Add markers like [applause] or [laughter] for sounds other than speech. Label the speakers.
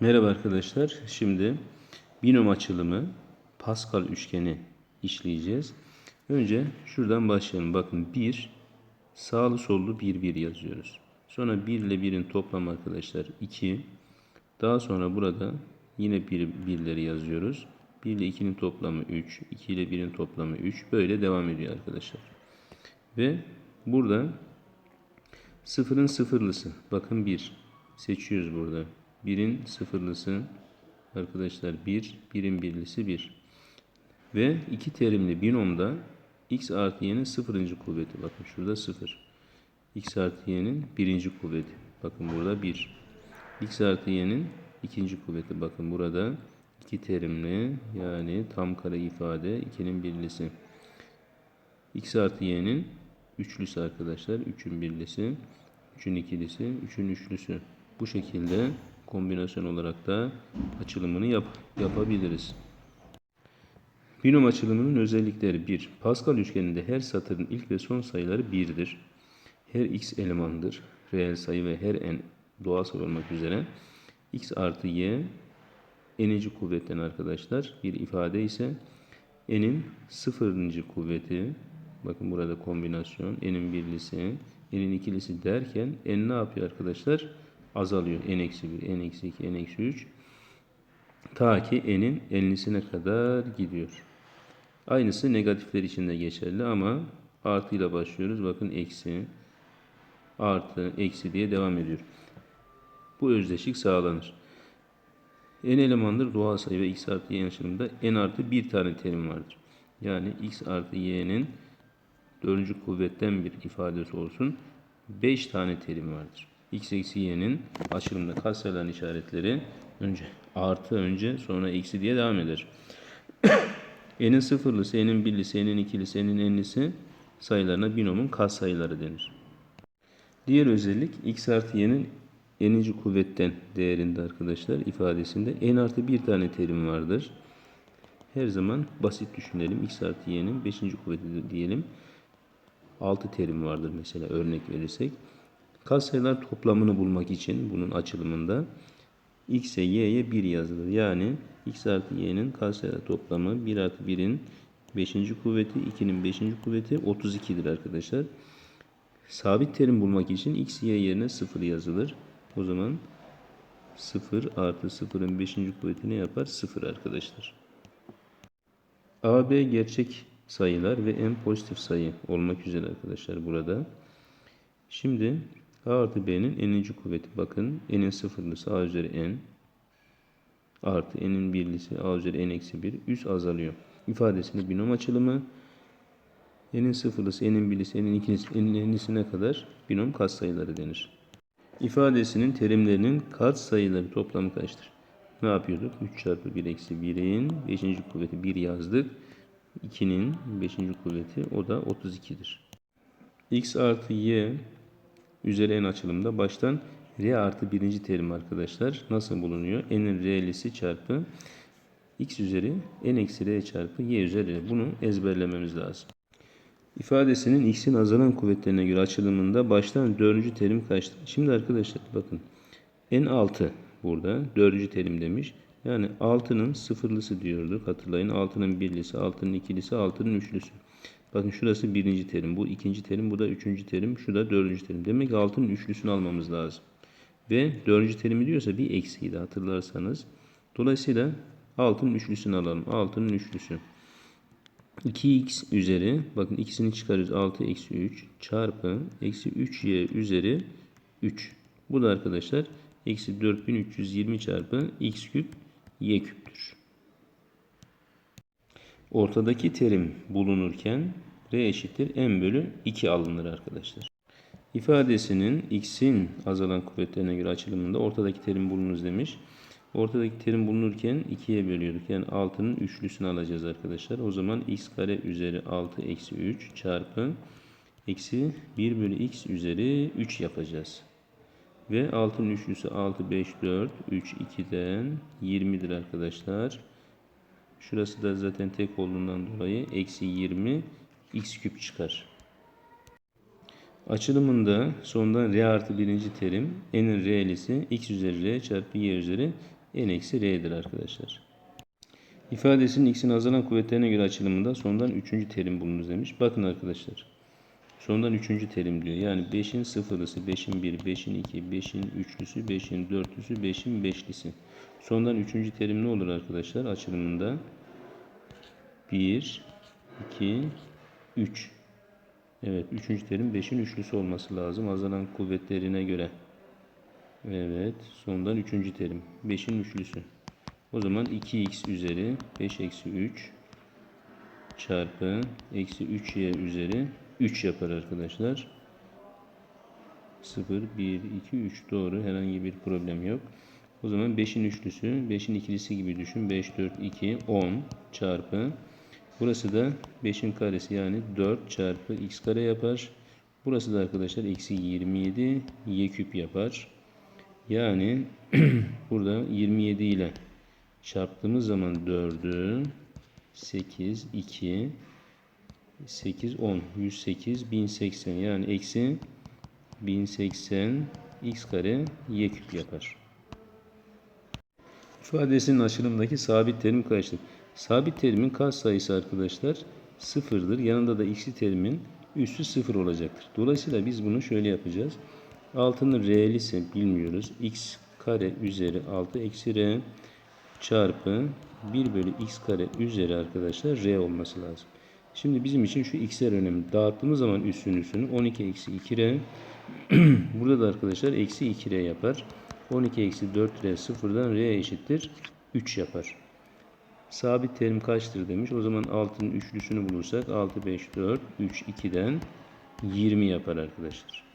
Speaker 1: Merhaba arkadaşlar. Şimdi binom açılımı Pascal üçgeni işleyeceğiz. Önce şuradan başlayalım. Bakın 1 sağlı sollu 1 1 yazıyoruz. Sonra 1 ile 1'in toplamı arkadaşlar 2. Daha sonra burada yine 1 birleri yazıyoruz. 1 ile 2'nin toplamı 3. 2 ile 1'in toplamı 3. Böyle devam ediyor arkadaşlar. Ve burada sıfırın sıfırlısı. Bakın 1. Seçiyoruz burada. 1'in sıfırlısı arkadaşlar 1, 1'in birlisi 1. Ve iki terimli binomda x artı y'nin sıfırıncı kuvveti. Bakın şurada 0. x artı y'nin birinci kuvveti. Bakın burada 1. x artı y'nin ikinci kuvveti. Bakın burada iki terimli yani tam kare ifade 2'nin birlisi. x artı y'nin üçlüsü arkadaşlar. 3'ün birlisi, 3'ün ikilisi, 3'ün üçlüsü. Bu şekilde kombinasyon olarak da açılımını yap yapabiliriz. Binom açılımının özellikleri 1. Pascal üçgeninde her satırın ilk ve son sayıları 1'dir. Her x elemandır. Reel sayı ve her n doğal olmak üzere x artı y n'inci kuvvetten arkadaşlar bir ifade ise n'in sıfırıncı kuvveti bakın burada kombinasyon n'in birlisi n'in ikilisi derken n ne yapıyor arkadaşlar? Azalıyor. n eksi 1, n eksi 2, n eksi 3 ta ki n'in enlisine kadar gidiyor. Aynısı negatifler için de geçerli ama artıyla başlıyoruz. Bakın eksi, artı, eksi diye devam ediyor. Bu özdeşlik sağlanır. n elemandır doğal sayı ve x artı y aşımında n artı bir tane terim vardır. Yani x artı y'nin dördüncü kuvvetten bir ifadesi olsun. 5 tane terim vardır. X eksi y'nin açılımda katsayıların işaretleri önce artı önce sonra eksi diye devam eder. [coughs] n'in sıfırlısı, n'in birlisi, n'in ikilisi, n'in enlisi sayılarına binomun katsayıları denir. Diğer özellik x artı y'nin n'inci kuvvetten değerinde arkadaşlar ifadesinde n artı bir tane terim vardır. Her zaman basit düşünelim. x artı y'nin 5. kuvveti diyelim. 6 terim vardır mesela örnek verirsek. Katsayılar toplamını bulmak için bunun açılımında x'e y'ye 1 yazılır. Yani x artı y'nin katsayılar toplamı 1 artı 1'in 5. kuvveti, 2'nin 5. kuvveti 32'dir arkadaşlar. Sabit terim bulmak için x, y yerine 0 yazılır. O zaman 0 artı 0'ın 5. kuvveti ne yapar? 0 arkadaşlar. A, B gerçek sayılar ve en pozitif sayı olmak üzere arkadaşlar burada. Şimdi A artı B'nin n'inci kuvveti bakın. N'in sıfırlısı A üzeri n artı n'in birlisi A üzeri n eksi 1 üst azalıyor. İfadesini binom açılımı n'in sıfırlısı, n'in birlisi, n'in ikilisi, n'in enlisine kadar binom katsayıları denir. İfadesinin terimlerinin katsayıları toplamı kaçtır? Ne yapıyorduk? 3 çarpı 1 eksi 1'in 5. kuvveti 1 yazdık. 2'nin 5. kuvveti o da 32'dir. x artı y üzeri n açılımda baştan r artı birinci terim arkadaşlar nasıl bulunuyor? n'in r'lisi çarpı x üzeri n eksi r çarpı y üzeri r. Bunu ezberlememiz lazım. İfadesinin x'in azalan kuvvetlerine göre açılımında baştan dördüncü terim kaçtır? Şimdi arkadaşlar bakın n6 burada dördüncü terim demiş. Yani 6'nın sıfırlısı diyorduk. Hatırlayın 6'nın birlisi, 6'nın ikilisi, 6'nın üçlüsü. Bakın şurası birinci terim. Bu ikinci terim. Bu da üçüncü terim. Şu da dördüncü terim. Demek ki 6'nın üçlüsünü almamız lazım. Ve dördüncü terimi diyorsa bir eksiydi hatırlarsanız. Dolayısıyla 6'nın üçlüsünü alalım. 6'nın üçlüsü. 2x üzeri bakın ikisini çıkarıyoruz 6 eksi 3 çarpı eksi 3y üzeri 3. Bu da arkadaşlar eksi 4320 çarpı x küp y küptür. Ortadaki terim bulunurken r eşittir m bölü 2 alınır arkadaşlar. İfadesinin x'in azalan kuvvetlerine göre açılımında ortadaki terim bulunuz demiş. Ortadaki terim bulunurken 2'ye bölüyorduk. Yani 6'nın üçlüsünü alacağız arkadaşlar. O zaman x kare üzeri 6 eksi 3 çarpı eksi 1 bölü x üzeri 3 yapacağız. Ve 6'nın üçlüsü 6, 5, 4, 3, 2'den 20'dir arkadaşlar. Şurası da zaten tek olduğundan dolayı eksi 20 x küp çıkar. Açılımında sondan r artı birinci terim n'in r'lisi x üzeri r çarpı y üzeri n eksi r'dir arkadaşlar. İfadesinin x'in azalan kuvvetlerine göre açılımında sondan 3. terim bulunuz demiş. Bakın arkadaşlar. Sondan 3. terim diyor. Yani 5'in sıfırlısı, 5'in 1, 5'in 2, 5'in üçlüsü, 5'in dörtlüsü, 5'in beşlisi. Sondan 3. terim ne olur arkadaşlar? Açılımında 1, 2, 3. Evet, 3. terim 5'in üçlüsü olması lazım. Azalan kuvvetlerine göre. Evet, sondan 3. terim. 5'in üçlüsü. O zaman 2x üzeri 5 eksi 3 çarpı eksi 3y üzeri 3 yapar arkadaşlar. 0, 1, 2, 3 doğru. Herhangi bir problem yok. O zaman 5'in üçlüsü, 5'in ikilisi gibi düşün. 5, 4, 2, 10 çarpı. Burası da 5'in karesi yani 4 çarpı x kare yapar. Burası da arkadaşlar eksi 27 y küp yapar. Yani [clears throat] burada 27 ile çarptığımız zaman 4'ü 8, 2, 8, 10, 108, 1080 yani eksi 1080 x kare y küp yapar. İfadesinin açılımındaki sabit terim kaçtır? Sabit terimin kaç sayısı arkadaşlar? Sıfırdır. Yanında da x'li terimin üssü sıfır olacaktır. Dolayısıyla biz bunu şöyle yapacağız. Altının r'li ise bilmiyoruz. x kare üzeri 6 eksi r çarpı 1 bölü x kare üzeri arkadaşlar r olması lazım. Şimdi bizim için şu x'ler önemli. Dağıttığımız zaman üssün üssünü 12 eksi 2r [clears throat] burada da arkadaşlar eksi 2r yapar. 12 eksi 4r sıfırdan r eşittir 3 yapar. Sabit terim kaçtır demiş. O zaman 6'nın üçlüsünü bulursak 6, 5, 4, 3, 2'den 20 yapar arkadaşlar.